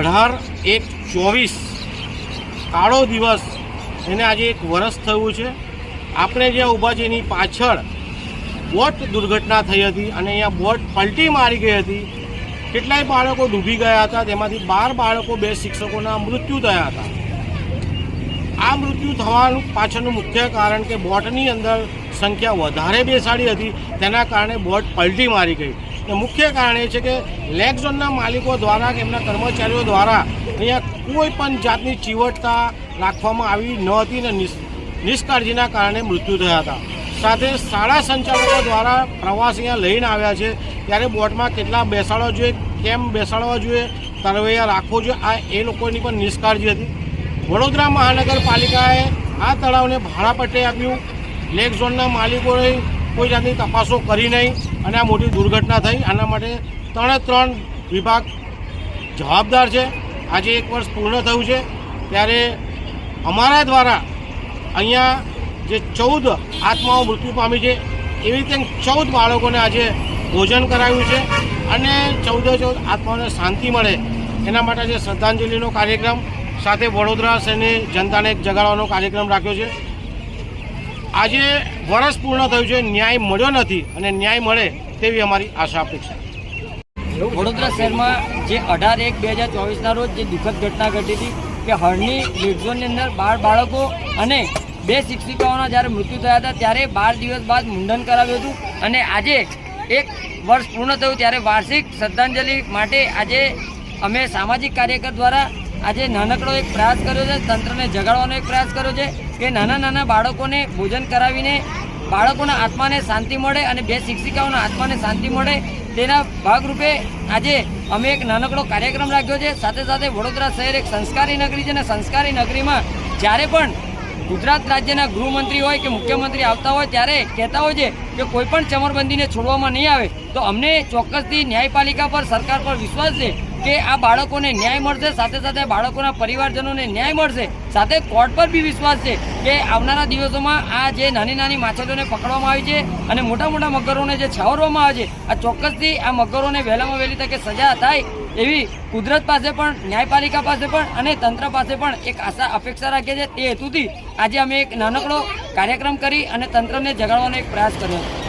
અઢાર એક ચોવીસ. કાળો દિવસ. એને આજે એક વરસ થયું છે. આપણે જ્યાં ઊભા છે એની પાછળ બોટ દુર્ઘટના થઈ હતી અને અહીંયા બોટ પલટી મારી ગઈ હતી. કેટલાય બાળકો ડૂબી ગયા હતા. તેમાંથી બાર બાળકો બે શિક્ષકોના મૃત્યુ થયા હતા. આ મૃત્યુ થવાનું પાછળનું મુખ્ય કારણ કે બોટની અંદર સંખ્યા વધારે બેસાડી હતી. તેના કારણે બોટ પલટી મારી ગઈ. મુખ્ય કારણ એ છે કે લેગ ઝોનના માલિકો દ્વારા કે એમના કર્મચારીઓ દ્વારા અહીંયા કોઈ પણ જાતની ચીવટતા રાખવામાં આવી ન હતી ને નિષ્કાળજીના કારણે મૃત્યુ થયા હતા. સાથે શાળા સંચાલકો દ્વારા પ્રવાસ અહીંયા લઈને આવ્યા છે. ત્યારે બોટમાં કેટલા બેસાડવા જોઈએ, કેમ બેસાડવા જોઈએ, તરવૈયા રાખવો જોઈએ, આ એ લોકોની પણ નિષ્કાળજી હતી. વડોદરા મહાનગરપાલિકાએ આ તળાવને ભાડાપટ્ટે આપ્યું. લેક ઝોનના માલિકોએ કોઈ જાતની તપાસો કરી નહીં અને આ મોટી દુર્ઘટના થઈ. આના માટે ત્રણે ત્રણ વિભાગ જવાબદાર છે. આજે એક વર્ષ પૂર્ણ થયું છે. ત્યારે અમારા દ્વારા અહીંયા જે ચૌદ આત્માઓ મૃત્યુ પામી છે, એવી રીતે ચૌદ બાળકોને આજે ભોજન કરાવ્યું છે અને ચૌદે ચૌદ આત્માઓને શાંતિ મળે. એના માટે આજે શ્રદ્ધાંજલિનો કાર્યક્રમ સાથે વડોદરા શહેરની જનતાને જગાડવાનો કાર્યક્રમ રાખ્યો છે. આજે વર્ષ પૂર્ણ થયું છે, ન્યાય મળ્યો નથી અને ન્યાય મળે તેવી અમારી આશા અપેક્ષા વડોદરા શહેરમાં જે અઢાર એક બે હજાર ચોવીસના રોજ જે દુઃખદ ઘટના ઘટી હતી કે હળની રેડ અંદર બાર બાળકો અને બે શિક્ષિકાઓના જ્યારે મૃત્યુ થયા હતા, ત્યારે બાર દિવસ બાદ મુંડન કરાવ્યું હતું અને આજે એક વર્ષ પૂર્ણ થયું, ત્યારે વાર્ષિક શ્રદ્ધાંજલિ માટે આજે અમે સામાજિક કાર્યકર દ્વારા આજે નાનકડો એક પ્રયાસ કર્યો છે, તંત્રને જગાડવાનો એક પ્રયાસ કર્યો છે કે નાના નાના બાળકોને ભોજન કરાવીને બાળકોના આત્માને શાંતિ મળે અને બે શિક્ષિકાઓના આત્માને શાંતિ મળે તેના ભાગરૂપે આજે અમે એક નાનકડો કાર્યક્રમ રાખ્યો છે. સાથે સાથે વડોદરા શહેર એક સંસ્કારી નગરી છે અને સંસ્કારી નગરીમાં જ્યારે પણ ગુજરાત રાજ્યના ગૃહમંત્રી હોય કે મુખ્યમંત્રી આવતા હોય, ત્યારે કહેતા હોય છે કે કોઈ પણ ચમરબંધીને છોડવામાં નહીં આવે. તો અમને ચોક્કસથી ન્યાયપાલિકા પર, સરકાર પર વિશ્વાસ છે કે આ બાળકોને ન્યાય મળશે, સાથે સાથે બાળકોના પરિવારજનોને ન્યાય મળશે. સાથે કોર્ટ પર બી વિશ્વાસ છે કે આવનારા દિવસોમાં આ જે નાની નાની માછલીઓને પકડવામાં આવી છે અને મોટા મોટા મગરોને જે છાવરવામાં આવે છે, આ ચોક્કસથી આ મગરોને વહેલામાં વહેલી તકે સજા થાય એવી કુદરત પાસે પણ, ન્યાયપાલિકા પાસે પણ અને તંત્ર પાસે પણ એક આશા અપેક્ષા રાખીએ છીએ. તે હેતુથી આજે અમે એક નાનકડો કાર્યક્રમ કરી અને તંત્રને જગાડવાનો એક પ્રયાસ કર્યો.